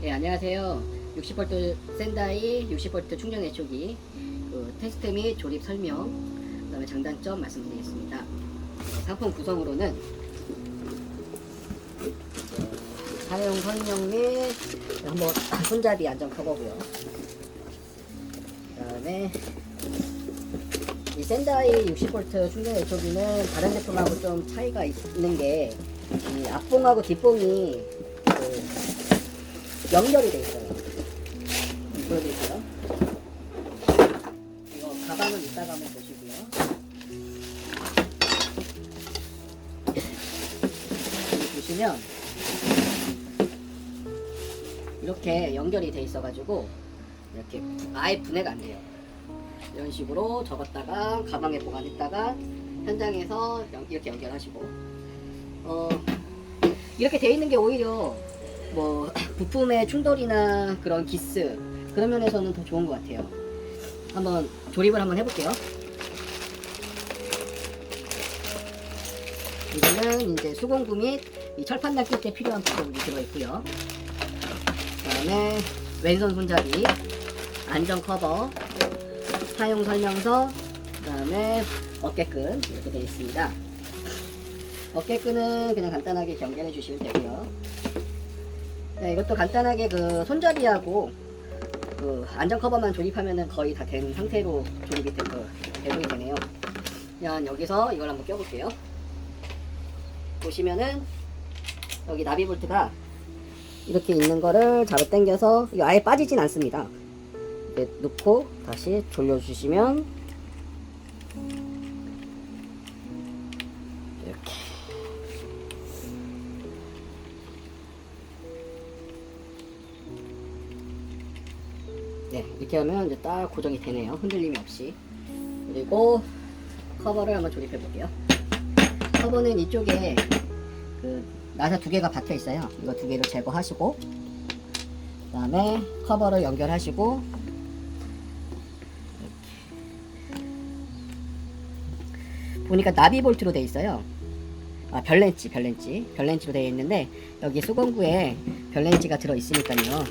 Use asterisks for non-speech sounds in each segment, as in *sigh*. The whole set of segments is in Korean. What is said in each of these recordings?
네, 안녕하세요. 60V 샌다이 60V 충전 애초기 그 테스트 및 조립 설명, 그다음에 장단점 말씀드리겠습니다. 상품 구성으로는 사용 설명 및 한번 손잡이 안전 커버고요. 그다음에 이 샌다이 60V 충전 애초기는 다른 제품하고 좀 차이가 있는 게 이 앞봉하고 뒷봉이 그 연결이 돼 있어요. 보여드릴게요. 이거 가방은 이따가 한번 보시고요. 보시면 이렇게 연결이 돼 있어가지고 이렇게 아예 분해가 안 돼요. 이런 식으로 접었다가 가방에 보관했다가 현장에서 연- 이렇게 연결하시고 어, 이렇게 돼 있는 게 오히려 뭐 *clears throat* 부품의 충돌이나 그런 기스 그런 면에서는 더 좋은 것 같아요. 한번 조립을 한번 해볼게요. 이거는 이제 수공구 및이 철판 낚일 때 필요한 부품이 들어있고요. 그다음에 왼손 손잡이, 안전 커버, 사용 설명서, 그다음에 어깨끈 이렇게 되어 있습니다. 어깨끈은 그냥 간단하게 연결해 주시면 되고요. 네, 이것도 간단하게 그 손잡이하고 그 안전 커버만 조립하면은 거의 다 된 상태로 조립이 되, 그, 배송이 되네요. 그냥 여기서 이걸 한번 껴볼게요. 보시면은 여기 나비 볼트가 이렇게 있는 거를 잡아 당겨서 아예 빠지진 않습니다. 놓고 다시 돌려주시면 네, 이렇게 하면 이제 딱 고정이 되네요. 흔들림이 없이. 그리고 커버를 한번 조립해 볼게요. 커버는 이쪽에 그 나사 두 개가 박혀 있어요. 이거 두 개를 제거하시고, 그 다음에 커버를 연결하시고, 이렇게. 보니까 나비 볼트로 돼 있어요. 아, 별렌치, 별렌치. 별렌치로 되어 있는데, 여기 수건구에 별렌치가 들어 있으니까요.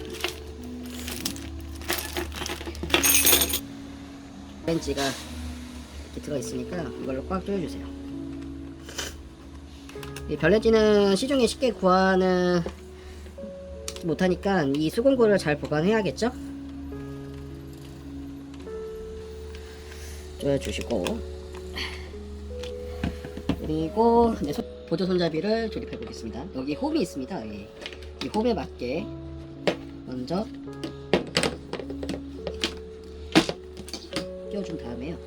렌치가 이렇게 들어있으니까 이걸로 꽉 조여주세요. 이 별렌치는 시중에 쉽게 구하는 못하니까 이 수공구를 잘 보관해야겠죠? 조여주시고 그리고 이제 손- 보조 손잡이를 조립해 보겠습니다. 여기 홈이 있습니다. 예. 이 홈에 맞게 먼저 끼워준 다음에요.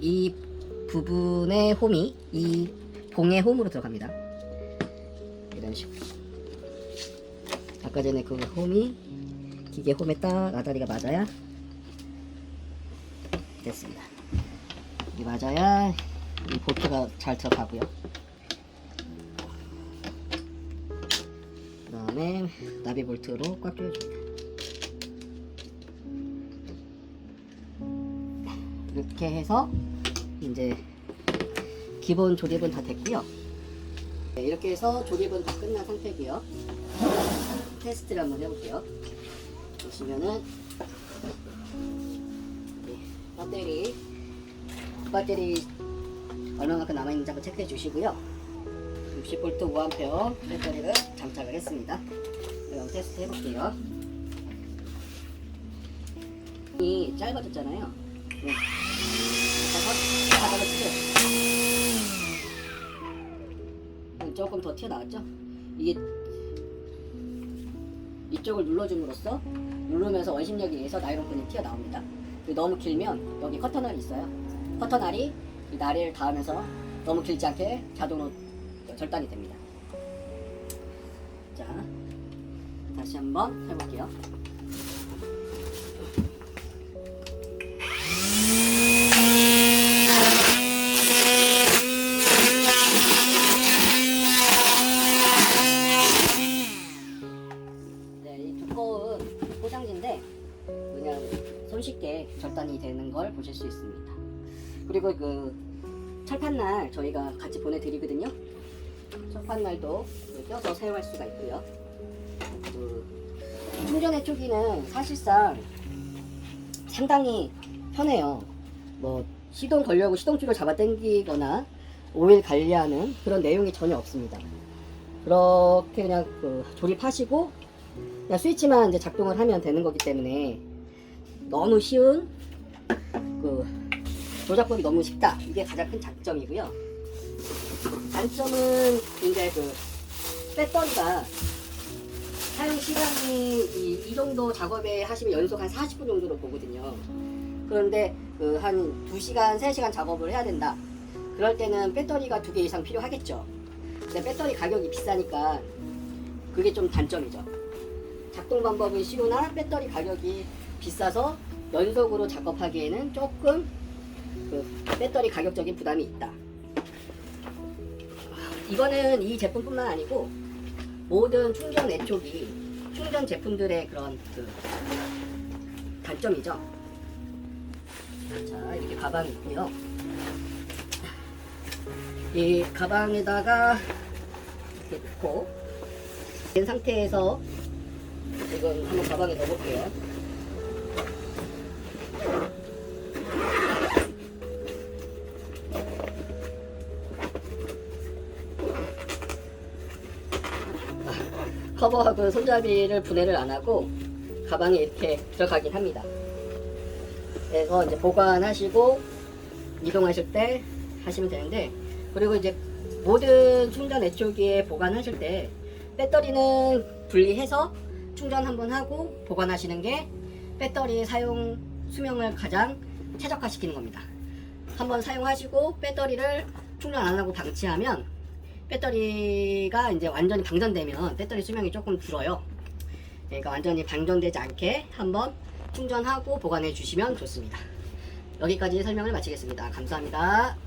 이 부분의 홈이 이 봉의 홈으로 들어갑니다. 이런 식으로. 아까 전에 그 홈이 기계 홈에 딱 아다리가 맞아야 됐습니다. 이 맞아야 이 볼트가 잘 들어가고요. 그 다음에 나비 볼트로 꽉 조여줍니다. 이렇게 해서 이제 기본 조립은 다 됐고요. 네, 이렇게 해서 조립은 다 끝난 상태고요. 테스트를 한번 해볼게요. 보시면은 네, 배터리 배터리 얼마만큼 남아있는지 한번 체크해 주시고요. 60V 5A 배터리를 장착을 했습니다. 그럼 테스트 해볼게요. 이 짧아졌잖아요. 바닥을 치죠. 조금 더 튀어나왔죠? 이게 이쪽을 눌러줌으로써 누르면서 원심력에 의해서 나이론끈이 튀어나옵니다. 그리고 너무 길면 여기 커터날이 있어요. 커터날이 이 나리를 닿으면서 너무 길지 않게 자동으로 절단이 됩니다. 자, 다시 한번 해볼게요. 저희가 같이 보내드리거든요. 첫판날도 껴서 사용할 수가 있고요. 그 충전의 초기는 사실상 상당히 편해요. 뭐 시동 걸려고 시동줄을 잡아 당기거나 오일 관리하는 그런 내용이 전혀 없습니다. 그렇게 그냥 그 조립하시고 그냥 스위치만 이제 작동을 하면 되는 거기 때문에 너무 쉬운 그 조작법이 너무 쉽다. 이게 가장 큰 장점이고요. 단점은 이제 그 배터리가 사용 시간이 이, 이 정도 작업에 하시면 연속 한 40분 정도로 보거든요. 그런데 그 한 2시간, 3시간 작업을 해야 된다. 그럴 때는 배터리가 두 개 이상 필요하겠죠. 근데 배터리 가격이 비싸니까 그게 좀 단점이죠. 작동 방법은 쉬우나 배터리 가격이 비싸서 연속으로 작업하기에는 조금 그 배터리 가격적인 부담이 있다. 이거는 이 제품뿐만 아니고 모든 충전 애촉이 충전 제품들의 그런 그 단점이죠. 자 이렇게 가방이 있고요. 이 가방에다가 이렇게 넣고 된 상태에서 지금 한번 가방에 넣어볼게요. 커버하고 손잡이를 분해를 안 하고 가방에 이렇게 들어가긴 합니다. 그래서 이제 보관하시고 이동하실 때 하시면 되는데 그리고 이제 모든 충전 애초기에 보관하실 때 배터리는 분리해서 충전 한번 하고 보관하시는 게 배터리 사용 수명을 가장 최적화시키는 겁니다. 한번 사용하시고 배터리를 충전 안 하고 방치하면 배터리가 이제 완전히 방전되면 배터리 수명이 조금 줄어요. 그러니까 완전히 방전되지 않게 한번 충전하고 보관해 주시면 좋습니다. 여기까지 설명을 마치겠습니다. 감사합니다.